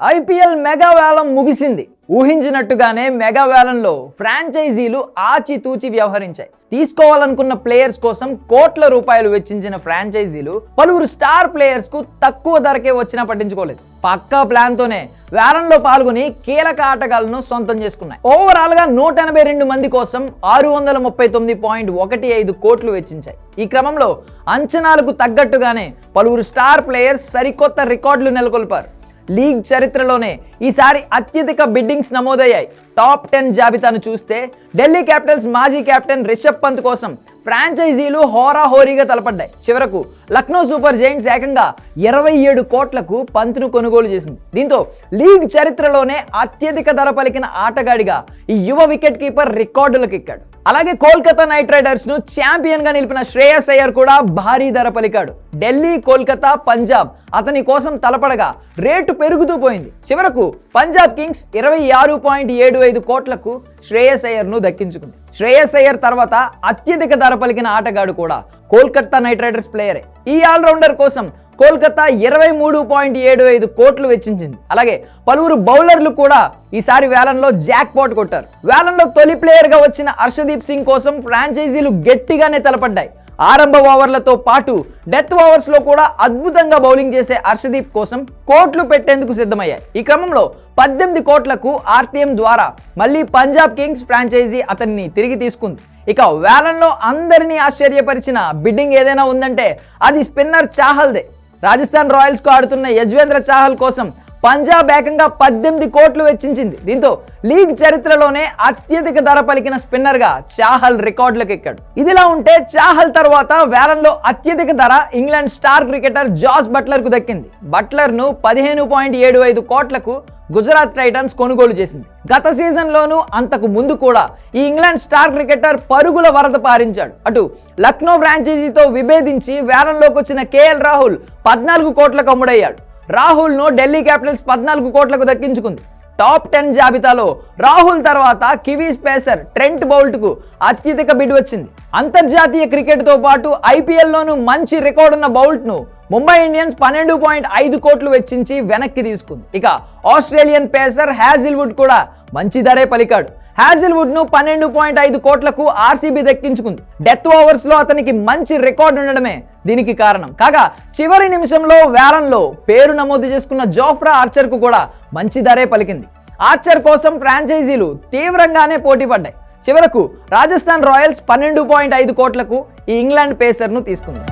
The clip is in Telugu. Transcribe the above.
ఐపీఎల్ మెగా వేలం ముగిసింది. ఊహించినట్టుగానే మెగా వేలంలో ఫ్రాంచైజీలు ఆచితూచి వ్యవహరించాయి. తీసుకోవాలనుకున్న ప్లేయర్స్ కోసం కోట్ల రూపాయలు వెచ్చించిన ఫ్రాంచైజీలు పలువురు స్టార్ ప్లేయర్స్కు తక్కువ ధరకే వచ్చినా పట్టించుకోలేదు. పక్కా ప్లాన్ తోనే వేలంలో పాల్గొని కీలక ఆటగాళ్ళను సొంతం చేసుకున్నాయి. ఓవరాల్గా నూట ఎనభై రెండు మంది కోసం ఆరు వందల ముప్పై తొమ్మిది పాయింట్ ఒకటి ఐదు కోట్లు వెచ్చించాయి. ఈ క్రమంలో అంచనాలకు తగ్గట్టుగానే పలువురు స్టార్ ప్లేయర్స్ సరికొత్త రికార్డులు నెలకొల్పారు. లీగ్ చరిత్రలోనే ఈసారి అత్యధిక బిడ్డింగ్స్ నమోదయ్యాయి. టాప్ టెన్ జాబితాను చూస్తే ఢిల్లీ క్యాపిటల్స్ మాజీ కెప్టెన్ రిషబ్ పంత్ కోసం ఫ్రాంచైజీలు హోరాహోరీగా తలపడ్డాయి. చివరకు లక్నో సూపర్ జైంట్స్ ఏకంగా ఇరవై ఏడు కోట్లకు పంత్ను కొనుగోలు చేసింది. దీంతో లీగ్ చరిత్రలోనే అత్యధిక ధర పలికిన ఆటగాడిగా ఈ యువ వికెట్ కీపర్ రికార్డులకు ఎక్కాడు అలాగే కోల్కతా నైట్ రైడర్స్ను ఛాంపియన్గా నిలిపిన శ్రేయస్ అయ్యర్ కూడా భారీ ధర పలికాడు. ఢిల్లీ కోల్కతా పంజాబ్ అతని కోసం తలపడగా రేటు పెరుగుతూ పోయింది. చివరకు పంజాబ్ కింగ్స్ ఇరవై ఆరు పాయింట్ ఏడు ఐదు కోట్లకు శ్రేయస్ అయ్యర్ను దక్కించుకుంది. శ్రేయస్ అయ్యర్ తర్వాత అత్యధిక ధర పలికిన ఆటగాడు కూడా కోల్కత్తా నైట్ రైడర్స్ ప్లేయరే. ఈ ఆల్రౌండర్ కోసం కోల్కతా ఇరవై మూడు పాయింట్ ఏడు ఐదు కోట్లు వెచ్చించింది. అలాగే పలువురు బౌలర్లు కూడా ఈసారి వేలంలో జాక్ పాట్ కొట్టారు. వేలంలో తొలి ప్లేయర్గా వచ్చిన హర్షదీప్ సింగ్ కోసం ఫ్రాంచైజీలు గట్టిగానే తలపడ్డాయి. ఆరంభ ఓవర్లతో పాటు డెత్ ఓవర్స్లో కూడా అద్భుతంగా బౌలింగ్ చేసే హర్షదీప్ కోసం కోట్లు పెట్టేందుకు సిద్ధమయ్యాయి. ఈ క్రమంలో పద్దెనిమిది కోట్లకు ఆర్టీఎం ద్వారా మళ్ళీ పంజాబ్ కింగ్స్ ఫ్రాంచైజీ అతన్ని తిరిగి తీసుకుంది. ఇక వేలంలో అందరినీ ఆశ్చర్యపరిచిన బిడ్డింగ్ ఏదైనా ఉందంటే అది స్పిన్నర్ చాహల్దే. రాజస్థాన్ రాయల్స్కు ఆడుతున్న యజ్వేంద్ర చాహల్ కోసం పంజాబ్ ఏకంగా పద్దెనిమిది కోట్లు వెచ్చించింది. దీంతో లీగ్ చరిత్రలోనే అత్యధిక ధర పలికిన స్పిన్నర్గా చాహల్ రికార్డులకు ఎక్కాడు ఇదిలా ఉంటే చాహల్ తర్వాత వేలంలో అత్యధిక ధర ఇంగ్లాండ్ స్టార్ క్రికెటర్ జాస్ బట్లర్కు దక్కింది. బట్లర్ను పదిహేను పాయింట్ ఏడు ఐదు కోట్లకు గుజరాత్ టైటన్స్ కొనుగోలు చేసింది. గత సీజన్లోనూ అంతకు ముందు కూడా ఈ ఇంగ్లాండ్ స్టార్ క్రికెటర్ పరుగుల వరద పారించాడు. అటు లక్నో ఫ్రాంచైజీతో విభేదించి వేలంలోకి వచ్చిన కేఎల్ రాహుల్ పద్నాలుగు కోట్లకు అమ్ముడయ్యాడు. రాహుల్ను ఢిల్లీ క్యాపిటల్స్ పద్నాలుగు కోట్లకు దక్కించుకుంది. టాప్ టెన్ జాబితాలో రాహుల్ తర్వాత కివీస్ పేసర్ ట్రెంట్ బౌల్ట్కు అత్యధిక బిడ్ వచ్చింది. అంతర్జాతీయ క్రికెట్తో పాటు ఐపీఎల్లోనూ మంచి రికార్డు ఉన్న బౌల్ట్ను ముంబై ఇండియన్స్ పన్నెండు పాయింట్ ఐదు కోట్లు వెచ్చించి వెనక్కి తీసుకుంది. ఇక ఆస్ట్రేలియన్ పేసర్ హ్యాజిల్వుడ్ కూడా మంచి ధరే పలికాడు. హాజిల్వుడ్ను పన్నెండు పాయింట్ ఐదు కోట్లకు ఆర్సీబీ దక్కించుకుంది. డెత్ ఓవర్స్లో అతనికి మంచి రికార్డు ఉండడమే దీనికి కారణం. కాగా చివరి నిమిషంలో వేలంలో పేరు నమోదు చేసుకున్న జోఫ్రా ఆర్చర్కు కూడా మంచి ధరే పలికింది. ఆర్చర్ కోసం ఫ్రాంచైజీలు తీవ్రంగానే పోటీ పడ్డాయి. చివరకు రాజస్థాన్ రాయల్స్ పన్నెండు పాయింట్ ఐదు కోట్లకు ఈ ఇంగ్లాండ్ పేసర్ను తీసుకుంది.